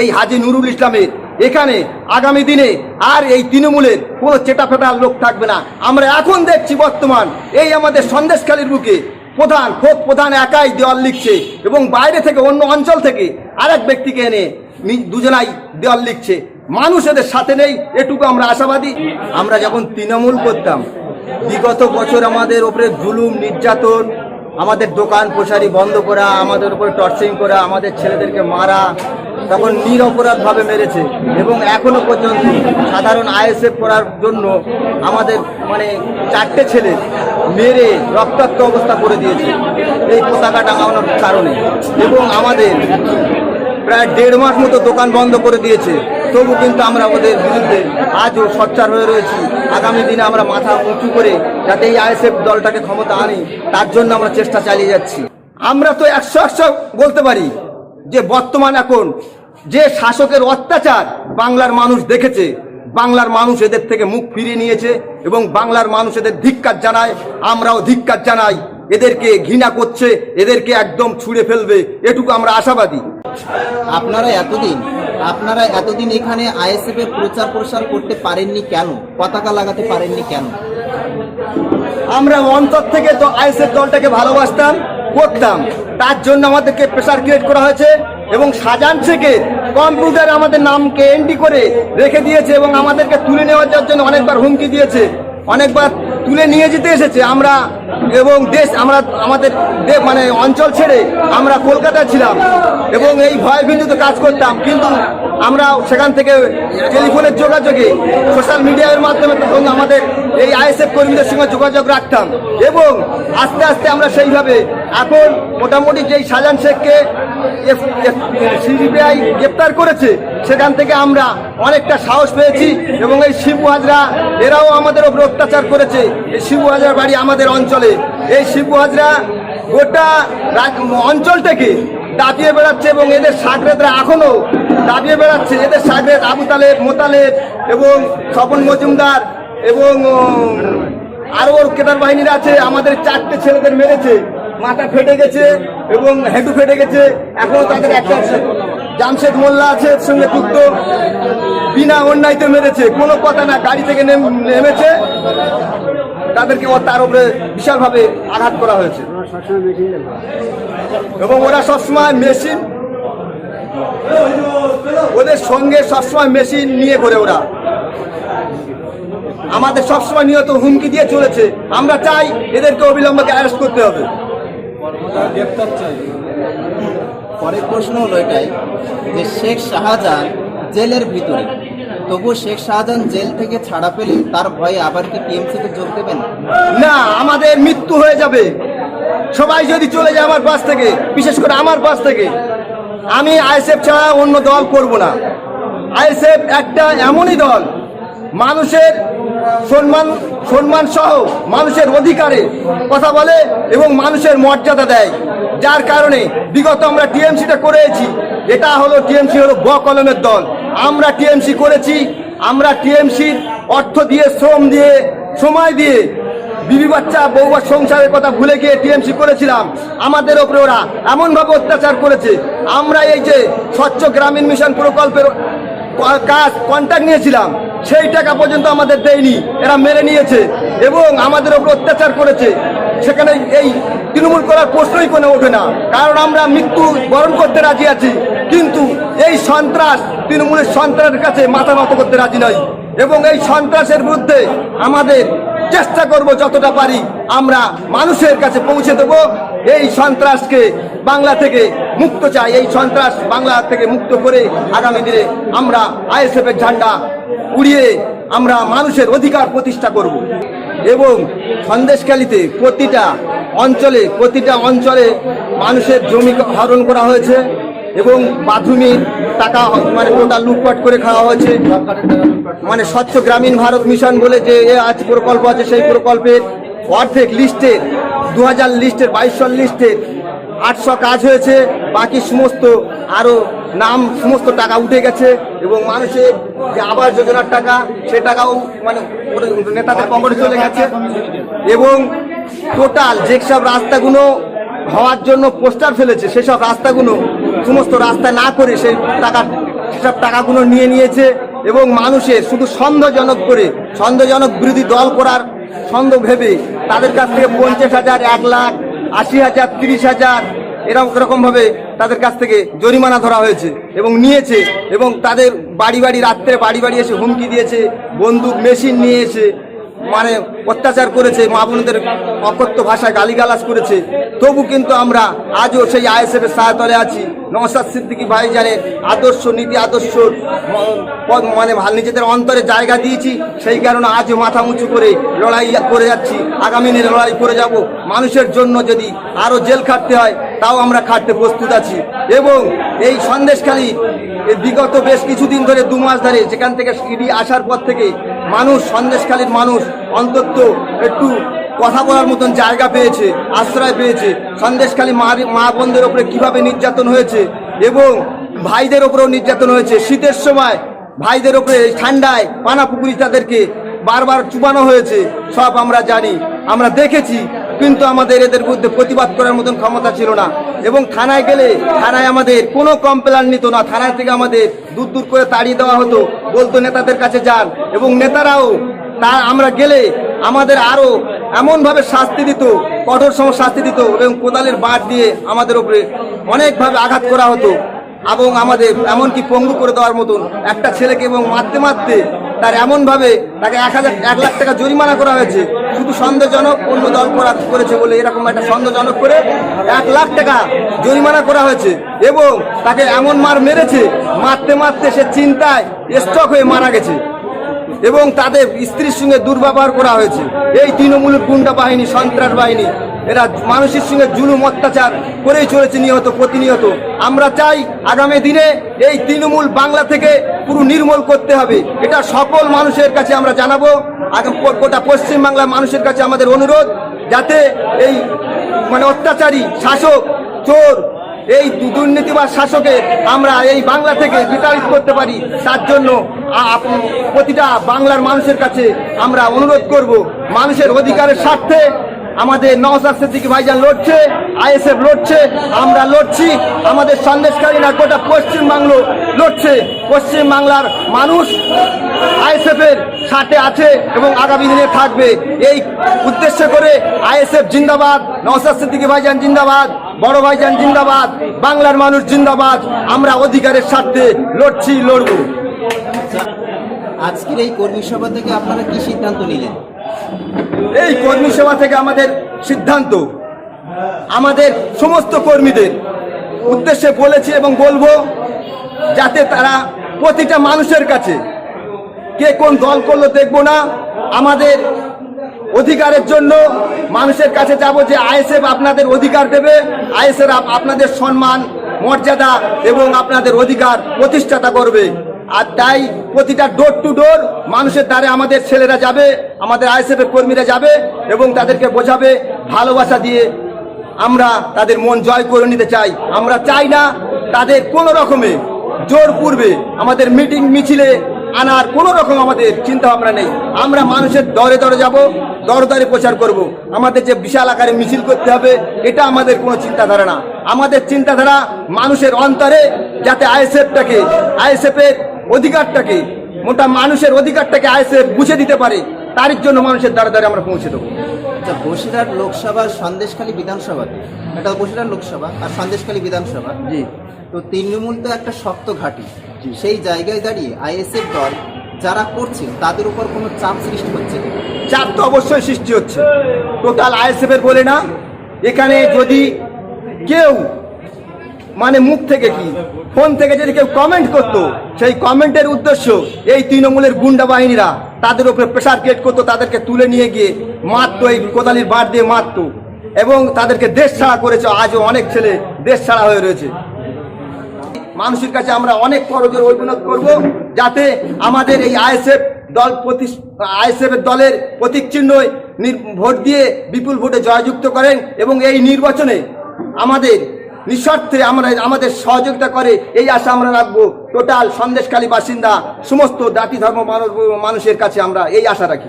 এই হাজি নুরুল ইসলামের। এখানে আগামী দিনে আর এই তৃণমূলের কোনো চেটাফেটার লোক থাকবে না। আমরা এখন দেখছি বর্তমান এই আমাদের সন্দেশখালীর বুকে প্রধান, খোদ প্রধান একাই দেওয়াল লিখছে এবং বাইরে থেকে অন্য অঞ্চল থেকে আরেক ব্যক্তিকে এনে দুজনাই দেওয়াল লিখছে। মানুষ এদের সাথে নেই, এটুকু আমরা আশাবাদী। আমরা যখন তৃণমূল করতাম, বিগত বছর আমাদের ওপরে জুলুম, নির্যাতন আমাদের দোকান পোশারি বন্ধ করা, আমাদের উপরে টর্চিং করা, আমাদের ছেলেদেরকে মারা, তখন নিরপরাধভাবে মেরেছে। এবং এখনও পর্যন্ত সাধারণ আইএসএফ করার জন্য আমাদের মানে চারটে ছেলে মেরে রক্তাক্ত অবস্থা করে দিয়েছে এই পতাকা টাঙানোর কারণে। এবং আমাদের প্রায় দেড় মাস মতো দোকান বন্ধ করে দিয়েছে। তবু কিন্তু আমরা ওদের বিরুদ্ধে আজও সচ্চার হয়ে রয়েছি। আগামী দিনে আমরা মাথা উঁচু করে যাতে এই আইএসএফ দলটাকে ক্ষমতা আনি, তার জন্য আমরা চেষ্টা চালিয়ে যাচ্ছি। আমরা তো একশো একশো বলতে পারি যে বর্তমান এখন যে শাসকের অত্যাচার বাংলার মানুষ দেখেছে, বাংলার মানুষ এদের থেকে মুখ ফিরিয়ে নিয়েছে এবং বাংলার মানুষ এদের ধিক্কার জানায়, আমরাও ধিক্কার জানাই। এদেরকে ঘৃণা করছে, এদেরকে একদম ছুঁড়ে ফেলবে, এটুকু আমরা আশাবাদী। আপনারা এতদিন আপনারা এতদিন এখানে আইএসএফ এর প্রচার প্রসার করতে পারেননি কেন? পতাকা লাগাতে পারেননি কেন? আমরা অন্তর থেকে তো আইএসএফ দলটাকে ভালোবাসতাম, করতাম। তার জন্য আমাদেরকে প্রেশার ক্রিয়েট করা হয়েছে এবং সাজান থেকে কম্পিউটার আমাদের নামকে এন্ট্রি করে রেখে দিয়েছে এবং আমাদেরকে তুলে নেওয়ার জন্য অনেকবার হুমকি দিয়েছে। অনেকবার তুলে নিয়ে যেতে এসেছে। আমরা এবং দেশ, আমরা আমাদের মানে অঞ্চল ছেড়ে আমরা কলকাতায় ছিলাম এবং এই ভয় বিন্দুতে কাজ করতাম। কিন্তু আমরা সেখান থেকে টেলিফোনের যোগাযোগে সোশ্যাল মিডিয়ার মাধ্যমে তখন আমাদের এই আইএসএফ কর্মীদের সঙ্গে যোগাযোগ রাখতাম এবং আস্তে আস্তে আমরা সেইভাবে এখন মোটামুটি যেই সাজান শেখকে সিবিআই গ্রেপ্তার করেছে, সেখান থেকে আমরা অনেকটা সাহস পেয়েছি এবং এই শিবু হাজরা, এরাও আমাদের ওপর অত্যাচার করেছে। এই শিবু হাজরার বাড়ি আমাদের অঞ্চলে। এই শিবু হাজরা গোটা অঞ্চল থেকে দাবিয়ে বেড়াচ্ছে এবং এদের সাগরেদরা এখনও দাবিয়ে বেড়াচ্ছে। এদের সাগরেদ আবু তালেব, মোতালেব এবং স্বপন মজুমদার এবং উম, আরও ওর কেদার বাহিনীর আছে আমাদের চারটে ছেলেদের মেরেছে মাথা ফেটে গেছে এবং হেঁটু ফেটে গেছে এখনও তাদের একটা জামশেদ মোল্লা আছে এর সঙ্গে যুক্ত বিনা অন্যায়তে মেরেছে কোনো কথা না গাড়ি থেকে নেম- নেমেছে। তাদেরকে ও তার উপরে বিশালভাবে আঘাত করা হয়েছে। এবং ওরা সবসময় মেশিন ওদের সঙ্গে সবসময় মেশিন নিয়ে করে ওরা। আমাদের সবসময় নিয়ত হুমকি দিয়ে চলেছে। আমরা চাই এদেরকে অবিলম্বে অ্যারেস্ট করতে হবে। পরের প্রশ্ন হলো এটাই যে শেখ শাহজাহান জেলের ভিতরে। তবু শেখ শাহজাহান জেল থেকে ছাড়া পেলে তার ভয়ে আবার কি টিএমসিতে যোগ দেবেন না? আমাদের মৃত্যু হয়ে যাবে। সবাই যদি চলে যায় আমার পাশ থেকে বিশেষ করে আমার পাশ থেকে আমি আইএসএফ ছাড়া অন্য দল করব না। আইএসএফ একটা এমনই দল মানুষের সম্মান সম্মান সহ মানুষের অধিকারে কথা বলে এবং মানুষের মর্যাদা দেয়। যার কারণে বিগত আমরা টিএমসিটা করেছি, এটা হলো টিএমসি হলো ব কলমের দল। আমরা টিএমসি করেছি, আমরা টিএমসির অর্থ দিয়ে, শ্রম দিয়ে, সময় দিয়ে বিবি বাচ্চা বউবার সংসারের কথা ভুলে গিয়ে টিএমসি করেছিলাম। আমাদের ওপরে ওরা এমনভাবে অত্যাচার করেছে। আমরা এই যে স্বচ্ছ গ্রামীণ মিশন প্রকল্পের কাজ কন্ট্যাক্ট নিয়েছিলাম। সেই টাকা পর্যন্ত আমাদের দেয়নি। এরা মেরে নিয়েছে এবং আমাদের ওপর অত্যাচার করেছে। সেখানে এই তৃণমূল করার প্রশ্নই কোনো ওঠে না। কারণ আমরা মৃত্যু বরণ করতে রাজি আছি, কিন্তু এই সন্ত্রাস তৃণমূলের সন্ত্রাসের কাছে মাথা নত করতে রাজি নয়। এবং এই সন্ত্রাসের বিরুদ্ধে আমাদের চেষ্টা করব যতটা পারি, আমরা মানুষের কাছে পৌঁছে দেব। এই সন্ত্রাসকে বাংলা থেকে মুক্ত চাই। এই সন্ত্রাস বাংলা থেকে মুক্ত করে আগামী দিনে আমরা আইএসএফের ঝান্ডা উড়িয়ে আমরা মানুষের অধিকার প্রতিষ্ঠা করব। এবং সন্দেশখালিতে প্রতিটা অঞ্চলে প্রতিটা অঞ্চলে মানুষের জমি হরণ করা হয়েছে এবং বাথরুমের টাকা মানে টোটাল লুটপাট করে খাওয়া হয়েছে। মানে স্বচ্ছ গ্রামীণ ভারত মিশন বলে যে আজ প্রকল্প আছে, সেই প্রকল্পের অর্ধেক লিস্টের দু হাজার লিস্টের বাইশশো লিস্টের আটশো কাজ হয়েছে। বাকি সমস্ত আরও নাম সমস্ত টাকা উঠে গেছে এবং মানুষের যে আবাস যোজনার টাকা, সে টাকাও মানে নেতাদের পকেটে চলে গেছে। এবং টোটাল যেসব রাস্তাগুলো হওয়ার জন্য পোস্টার ফেলেছে সেসব রাস্তাগুলো সমস্ত রাস্তা না করে সেই টাকা সেসব টাকাগুলো নিয়ে নিয়েছে এবং মানুষের শুধু সন্দেহজনক করে সন্দেহজনক বিরোধী দল করার সন্দেহ ভেবে তাদের কাছ থেকে পঞ্চাশ হাজার, এক লাখ, আশি হাজার, তিরিশ হাজার এরকম ভাবে তাদের কাছ থেকে জরিমানা ধরা হয়েছে এবং নিয়েছে এবং তাদের বাড়ি বাড়ি রাত্রে বাড়ি বাড়ি এসে হুমকি দিয়েছে, বন্দুক, মেশিন নিয়ে এসে মানে অত্যাচার করেছে, মা বোনদের অকথ্য ভাষায় গালিগালাজ করেছে। তবু কিন্তু আমরা আজও সেই আইএসএফ এর সাহাতলে আছি। নওশাদ সিদ্দিকী ভাইজানের আদর্শ নীতি, আদর্শ মানে নিজেদের অন্তরে জায়গা দিয়েছি। সেই কারণে আজও মাথা উঁচু করে লড়াই করে যাচ্ছি। আগামী দিনে লড়াই করে যাব। মানুষের জন্য যদি আরও জেল খাটতে হয়, তাও আমরা খাটতে প্রস্তুত আছি। এবং এই সন্দেশখালী বিগত বেশ কিছুদিন ধরে দু মাস ধরে যেখান থেকে ইডি আসার পর থেকে মানুষ, সন্দেশখালীর মানুষ অন্তত একটু কথা বলার মতন জায়গা পেয়েছে, আশ্রয় পেয়েছে। সন্দেশখালী মা মা বোনদের ওপরে কীভাবে নির্যাতন হয়েছে এবং ভাইদের ওপরেও নির্যাতন হয়েছে? শীতের সময় ভাইদের ওপরে ঠান্ডায় পানা পুকুরি তাদেরকে বারবার চুবানো হয়েছে, সব আমরা জানি, আমরা দেখেছি, কিন্তু আমাদের এদের বিরুদ্ধে প্রতিবাদ করার মতন ক্ষমতা ছিল না। এবং থানায় গেলে, থানায় আমাদের কোনো কমপ্লেন নিত না। থানায় থেকে আমাদের দূর দূর করে তাড়িয়ে দেওয়া হতো। বলতো নেতাদের কাছে যান। এবং নেতারাও তা আমরা গেলে আমাদের আরও এমনভাবে শাস্তি দিত, কঠোর সম শাস্তি দিত এবং কোদালের বাট দিয়ে আমাদের উপরে অনেকভাবে আঘাত করা হতো এবং আমাদের এমনকি পঙ্গু করে দেওয়ার মতন একটা ছেলেকে এবং মারতে মারতে তার এমনভাবে তাকে এক হাজার, এক লাখ টাকা জরিমানা করা হয়েছে। শুধু সন্দেহজনক, অন্য দল করা করেছে বলে এরকম একটা সন্দেহজনক করে এক লাখ টাকা জরিমানা করা হয়েছে এবং তাকে এমন মার মেরেছে, মারতে মারতে সে চিন্তায় স্ট্রক হয়ে মারা গেছে। এবং তাদের স্ত্রীর সঙ্গে দুর্ব্যবহার করা হয়েছে। এই তৃণমূল গুন্ডা বাহিনী, সন্ত্রাস বাহিনী, এরা মানুষের সঙ্গে জুলুম, অত্যাচার করেই চলেছে নিহত, প্রতিনিয়ত। আমরা চাই আগামী দিনে এই তৃণমূল বাংলা থেকে পুরো নির্মূল করতে হবে। এটা সকল মানুষের কাছে আমরা জানাব। গোটা পশ্চিম বাংলার মানুষের কাছে আমাদের অনুরোধ, যাতে এই মানে অত্যাচারী শাসক, চোর এই দু- দুর্নীতিবাজ শাসকের আমরা এই বাংলা থেকে বিতাড়িত করতে পারি। তার জন্য প্রতিটা বাংলার মানুষের কাছে আমরা অনুরোধ করব, মানুষের অধিকারের স্বার্থে আমাদের নওসাদ সিদ্দিকী ভাইজান লড়ছে, আইএসএফ লড়ছে, আমরা লড়ছি, আমাদের সন্দেশকারীরা গোটা পশ্চিম বাংলো লড়ছে। পশ্চিমবাংলার মানুষ আইএসএফ এর সাথে আছে এবং আগামী দিনে থাকবে। এই উদ্দেশ্য করে আইএসএফ জিন্দাবাদ নওসাদ সিদ্দিকী ভাইজান জিন্দাবাদ। বড় ভাইজান জিন্দাবাদ বাংলার মানুষ জিন্দাবাদ আমরা অধিকারের স্বার্থে লড়ছি লড়বো। আজকের এই কর্মী সভা থেকে আপনারা কি সিদ্ধান্ত নিলেন? এই কর্মী সভা থেকে আমাদের সিদ্ধান্ত আমাদের সমস্ত কর্মীদের উদ্দেশ্যে বলেছি এবং বলব যাতে তারা প্রতিটা মানুষের কাছে কে কোন দল করল দেখব না আমাদের অধিকারের জন্য মানুষের কাছে যাব যে আইএসএফ আপনাদের অধিকার দেবে, আইএসএফ আপনাদের সম্মান, মর্যাদা এবং আপনাদের অধিকার প্রতিষ্ঠাতা করবে। আর তাই প্রতিটা ডোর টু ডোর মানুষের দ্বারে আমাদের ছেলেরা যাবে, আমাদের আইএসএফ এর কর্মীরা যাবে এবং তাদেরকে বোঝাবে, ভালোবাসা দিয়ে আমরা তাদের মন জয় করে নিতে চাই। আমরা চাই না তাদের কোনো রকমে জোর পূর্বে আমাদের মিটিং মিছিলে আনার কোনো রকম আমাদের চিন্তা ভাবনা নেই। আমরা মানুষের দরে দরে যাব দর দরে প্রচার করব। আমাদের যে বিশাল আকারে মিছিল করতে হবে, এটা আমাদের কোনো চিন্তাধারা না। আমাদের চিন্তাধারা মানুষের অন্তরে যাতে আইএসএফটাকে, আইএসএফের অধিকারটাকে, মোটা মানুষের অধিকারটাকে আইএসএফ বুঝে দিতে পারে। তার জন্য মানুষের দ্বারা দ্বারে আমরা পৌঁছে দেবো। আচ্ছা বসিরহাট লোকসভার সন্দেশখালী বিধানসভাতে এটা বসিরহাট লোকসভা আর সন্দেশখালী বিধানসভা। জি। তো তৃণমূল তো একটা শক্ত ঘাঁটি। সেই জায়গায় দাঁড়িয়ে আইএসএফ দল যারা করছে তাদের উপর কোনো চাপ সৃষ্টি হচ্ছে চাপ তো অবশ্যই সৃষ্টি হচ্ছে। টোটাল আইএসএফ এর বলে না। এখানে যদি কেউ মানে মুখ থেকে কি ফোন থেকে যদি কেউ কমেন্ট করতো সেই কমেন্টের উদ্দেশ্য এই তৃণমূলের গুন্ডা বাহিনীরা তাদের উপরে প্রেশার ক্রিয়েট করতো, তাদেরকে তুলে নিয়ে গিয়ে মারতো, এই কোদালির বাট দিয়ে মারতো। এবং তাদেরকে দেশ ছাড়া করেছে, আজও অনেক ছেলে দেশ ছাড়া হয়ে রয়েছে। মানুষের কাছে আমরা অনেক করজোর অভিনয় করব, যাতে আমাদের এই আইএসএফ দল প্রতি আইএসএফ দলের প্রতীক চিহ্ন নির- ভোট দিয়ে বিপুল ভোটে জয়যুক্ত করেন এবং এই নির্বাচনে আমাদের নিঃস্বার্থে আমরা আমাদের সহযোগিতা করে এই আশা আমরা রাখব। টোটাল সন্দেশকালী বাসিন্দা, সমস্ত জাতি ধর্ম মানুষ মানুষের কাছে আমরা এই আশা রাখি।